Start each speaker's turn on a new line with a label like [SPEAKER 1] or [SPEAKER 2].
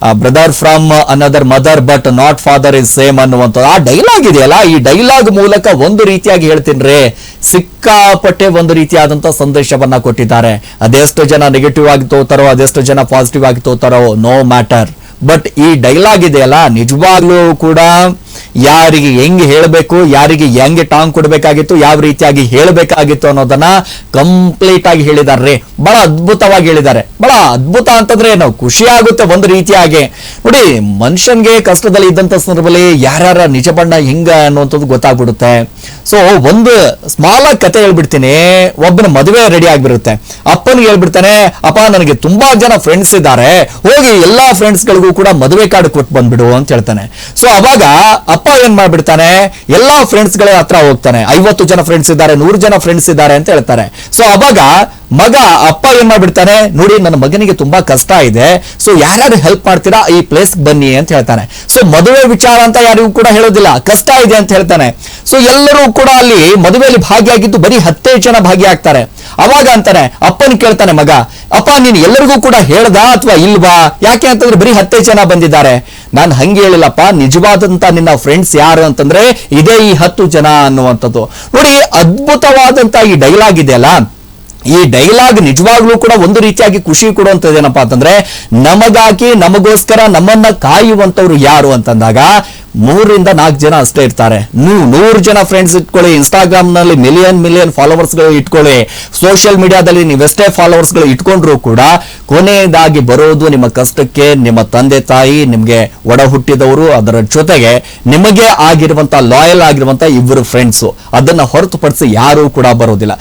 [SPEAKER 1] Brother from another mother but not father is same ಅನ್ನುವಂತ ಆ dialogue ಇದೆಯಲ್ಲ? ಈ ಡೈಲಾಗ್ ಮೂಲಕ ಒಂದು ರೀತಿಯಾಗಿ ಹೇಳ್ತೀನಿ ಸಿಕ್ಕಾಪಟ್ಟೆ ಒಂದು ರೀತಿಯಾದಂತ ಸಂದೇಶವನ್ನ ಕೊಟ್ಟಿದ್ದಾರೆ. ಅದೆಷ್ಟು ಜನ ನೆಗೆಟಿವ್ ಆಗಿ ತೋತಾರೋ, ಅದೆಷ್ಟು ಜನ ಪಾಸಿಟಿವ್ ಆಗಿ ತೋತಾರೋ ನೋ ಮ್ಯಾಟರ್ ಬಟ್ ಈ ಡೈಲಾಗ್ ಇದೆಯಲ್ಲ? ನಿಜವಾಗ್ಲೂ ಕೂಡ ಯಾರಿಗೆ ಹೆಂಗೆ ಹೇಳಬೇಕು, ಯಾರಿಗೆ ಹೆಂಗೆ ಟಾಂಗ್ ಕೊಡಬೇಕಾಗಿತ್ತು, ಯಾವ ರೀತಿಯಾಗಿ ಹೇಳಬೇಕಾಗಿತ್ತು ಅನ್ನೋದನ್ನ ಕಂಪ್ಲೀಟ್ ಆಗಿ ಹೇಳಿದಾರೆ ಬಹಳ ಅದ್ಭುತವಾಗಿ ಹೇಳಿದ್ದಾರೆ ಬಹಳ ಅದ್ಭುತ ಅಂತಂದ್ರೆ ಏನು ಖುಷಿ ಆಗುತ್ತೆ ಒಂದು ರೀತಿಯಾಗಿ. ನೋಡಿ, ಮನುಷ್ಯನ್ಗೆ ಕಷ್ಟದಲ್ಲಿ ಇದ್ದಂತ ಸಂದರ್ಭದಲ್ಲಿ ಯಾರ್ಯಾರ ನಿಜ ಬಣ್ಣ ಹೆಂಗ ಅನ್ನುವಂಥದ್ದು ಗೊತ್ತಾಗ್ಬಿಡುತ್ತೆ. ಸೊ ಒಂದು ಸ್ಮಾಲ್ ಆಗಿ ಕತೆ ಹೇಳ್ಬಿಡ್ತೀನಿ, ಒಬ್ಬನ ಮದುವೆ ರೆಡಿ ಆಗಿಬಿಡುತ್ತೆ. ಅಪ್ಪನಿಗೆ ಹೇಳ್ಬಿಡ್ತಾನೆ, ಅಪ್ಪ, ನನಗೆ ತುಂಬಾ ಜನ ಫ್ರೆಂಡ್ಸ್ ಇದ್ದಾರೆ. ಹೋಗಿ ಎಲ್ಲಾ ಫ್ರೆಂಡ್ಸ್ ಗಳಿಗೂ ಕೂಡ ಮದುವೆ ಕಾರ್ಡ್ ಕೊಟ್ಟು ಬಂದ್ಬಿಡು ಅಂತ ಹೇಳ್ತಾನೆ. ಸೊ ಅವಾಗ ಅಪ್ಪ ಏನ್ ಮಾಡ್ಬಿಡ್ತಾನೆ? ಎಲ್ಲಾ ಫ್ರೆಂಡ್ಸ್ಗಳ ಹತ್ರ ಹೋಗ್ತಾನೆ. ಐವತ್ತು ಜನ ಫ್ರೆಂಡ್ಸ್ ಇದ್ದಾರೆ, ನೂರು ಜನ ಫ್ರೆಂಡ್ಸ್ ಇದ್ದಾರೆ ಅಂತ ಹೇಳ್ತಾರೆ. ಸೊ ಅವಾಗ ಮಗ ಅಪ್ಪ ಏನ್ ಮಾಡ್ಬಿಡ್ತಾನೆ? ನೋಡಿ, ನನ್ನ ಮಗನಿಗೆ ತುಂಬಾ ಕಷ್ಟ ಇದೆ. ಸೊ ಯಾರ್ಯಾರು ಹೆಲ್ಪ್ ಮಾಡ್ತೀರಾ, ಈ ಪ್ಲೇಸ್ ಬನ್ನಿ ಅಂತ ಹೇಳ್ತಾನೆ. ಸೊ ಮದುವೆ ವಿಚಾರ ಅಂತ ಯಾರಿಗೂ ಕೂಡ ಹೇಳೋದಿಲ್ಲ. ಕಷ್ಟ ಇದೆ ಅಂತ ಹೇಳ್ತಾನೆ. ಸೊ ಎಲ್ಲರೂ ಕೂಡ ಅಲ್ಲಿ ಮದುವೆಯಲ್ಲಿ ಭಾಗಿಯಾಗಿದ್ದು ಬರೀ ಹತ್ತೇ ಜನ ಭಾಗಿಯಾಗ್ತಾರೆ. ಅವಾಗ ಅಂತಾನೆ, ಅಪ್ಪನ ಕೇಳ್ತಾನೆ ಮಗ, ಅಪ್ಪ, ನೀನು ಎಲ್ಲರಿಗೂ ಕೂಡ ಹೇಳ್ದ ಅಥವಾ ಇಲ್ವಾ? ಯಾಕೆ ಅಂತಂದ್ರೆ ಬರೀ ಹತ್ತೇ ಜನ ಬಂದಿದ್ದಾರೆ. ನಾನು ಹಂಗೆ ಹೇಳಿಲ್ಲಪ್ಪ, ನಿಜವಾದಂತ ನಿನ್ನ ಫ್ರೆಂಡ್ಸ್ ಯಾರು ಅಂತಂದ್ರೆ ಇದೇ ಈ ಹತ್ತು ಜನ ಅನ್ನುವಂಥದ್ದು. ನೋಡಿ, ಅದ್ಭುತವಾದಂತ ಈ ಡೈಲಾಗ್ ಇದೆಯಲ್ಲ? ಈ ಡೈಲಾಗ್ ನಿಜವಾಗ್ಲೂ ಕೂಡ ಒಂದು ರೀತಿಯಾಗಿ ಖುಷಿ ಕೊಡುವಂಥದ್ದು ಏನಪ್ಪಾ ಅಂತಂದ್ರೆ ನಮಗಾಗಿ, ನಮಗೋಸ್ಕರ ನಮ್ಮನ್ನ ಕಾಯುವಂತವ್ರು ಯಾರು ಅಂತಂದಾಗ ಮೂರರಿಂದ ನಾಲ್ಕು ಜನ ಅಷ್ಟೇ ಇರ್ತಾರೆ. ನೀವು ನೂರು ಜನ ಫ್ರೆಂಡ್ಸ್ ಇಟ್ಕೊಳ್ಳಿ ಇನ್ಸ್ಟಾಗ್ರಾಮ್ನಲ್ಲಿ ಮಿಲಿಯನ್ ಮಿಲಿಯನ್ ಫಾಲೋವರ್ಸ್ಗಳು ಇಟ್ಕೊಳ್ಳಿ ಸೋಷಿಯಲ್ ಮೀಡಿಯಾದಲ್ಲಿ ನೀವೆಷ್ಟೇ ಫಾಲೋವರ್ಸ್ಗಳು ಇಟ್ಕೊಂಡ್ರು ಕೂಡ ಕೊನೆಯದಾಗಿ ಬರೋದು ನಿಮ್ಮ ಕಷ್ಟಕ್ಕೆ, ನಿಮ್ಮ ತಂದೆ ತಾಯಿ, ನಿಮಗೆ ಒಡ ಹುಟ್ಟಿದವರು, ಅದರ ಜೊತೆಗೆ ನಿಮಗೆ ಆಗಿರುವಂತ ಲಾಯಲ್ ಆಗಿರುವಂತ ಇಬ್ಬರು ಫ್ರೆಂಡ್ಸ್ ಅದನ್ನ ಹೊರತುಪಡಿಸಿ ಯಾರು ಕೂಡ ಬರೋದಿಲ್ಲ.